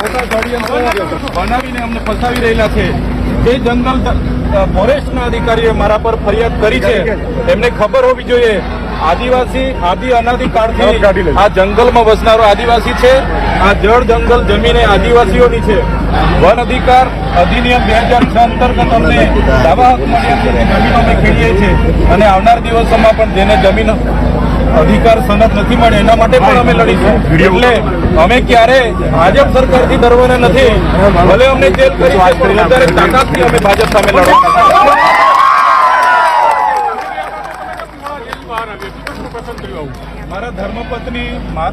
ષડયંત્ર બનાવીને અમને ફસાવી રહેલા છે. એ જંગલ ફોરેસ્ટના અધિકારીએ મારા પર ફરિયાદ કરી છે. એમને ખબર હોવી જોઈએ. આદિવાસી આદિ અનાદિ કાળથી આ જંગલમાં વસનારો આદિવાસી છે. આ જળ જંગલ જમીને આદિવાસીઓની છે. વન અધિકાર અધિનિયમ બે હજાર છ અંતર્ગત અમને દાવા હક મળ્યા છે અમે ખેડીએ છીએ. અને આવનાર દિવસોમાં પણ જેને જમીન અધિકાર સનદ નથી મળે એના માટે પણ અમે લડીશું એટલે અમે ક્યારે ભાજપ સરકારથી ડરવાના નથી ભલે અમને જેલ કરી અત્યારે તાકાતથી અમે ભાજપ સામે લડવા. મારા ધર્મપત્ની મા-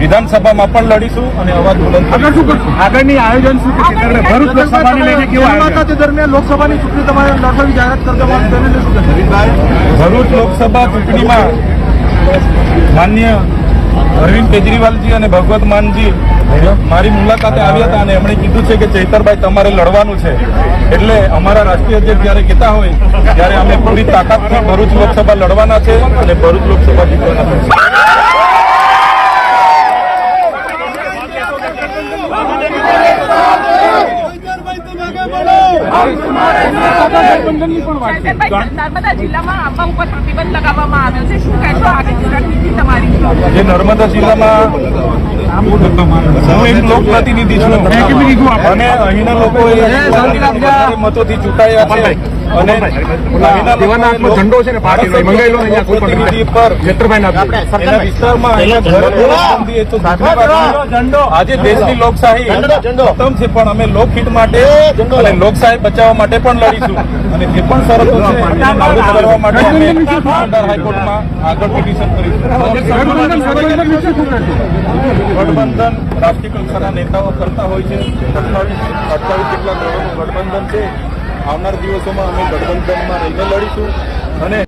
વિધાનસભામાં પણ લડીશું અને અવાજ બુલંદ કરીશું? આગળની આયોજન શું ભરૂચ લોકસભાને લઈને કેવું દરમિયાન લોકસભાની ચૂંટણી તમારે લડવાની જાહેરાત શું ભરૂચ લોકસભા ચૂંટણીમાં માન્ય અરવિંદ કેજરીવાલજી અને ભગવત માનજી મારી મુલાકાતે આવ્યા હતા અને એમણે કીધું છે કે ચૈતરભાઈ તમારે લડવાનું છે. એટલે અમારા રાષ્ટ્રીય અધ્યક્ષ જ્યારે કહેતા હોય ત્યારે અમે પૂરી તાકાતથી ભરૂચ લોકસભા લડવાના છે અને ભરૂચ લોકસભા જીતવાના છે. નર્મદા જિલ્લામાં આંબા ઉપર પ્રતિબંધ લગાવવામાં આવ્યો છે. શું કહેશો આગળ રણનીતિ તમારી? જે નર્મદા જિલ્લામાં હું એક લોકપ્રતિનિધિ છું. અને અહીંના લોકોએ મતોથી ચૂંટાયા છે. અને અહીંના હાથમાં ઝંડો ને પાર્ટીનો, અહીંયા કોઈ પ્રતિનિધિ પર એના વિસ્તારમાં છે. આજે દેશની લોકશાહી ઉત્તમ છે પણ અમે લોકહિત માટે અને લોકશાહી બચાવવા માટે પણ લડીશું. અને જે પણ શરતો છે કરવા માટે અમે અંડર હાઈકોર્ટમાં આગળ પિટિશન કરીશું. ગઠબંધન રાષ્ટ્રીય કક્ષાના નેતાઓ કરતા હોય છે. સત્તાવીસ અઠ્ઠાવીસ જેટલા દળોનું ગઠબંધન છે. આવનાર દિવસોમાં અમે ગઠબંધનમાં રહીને લડીશું. અને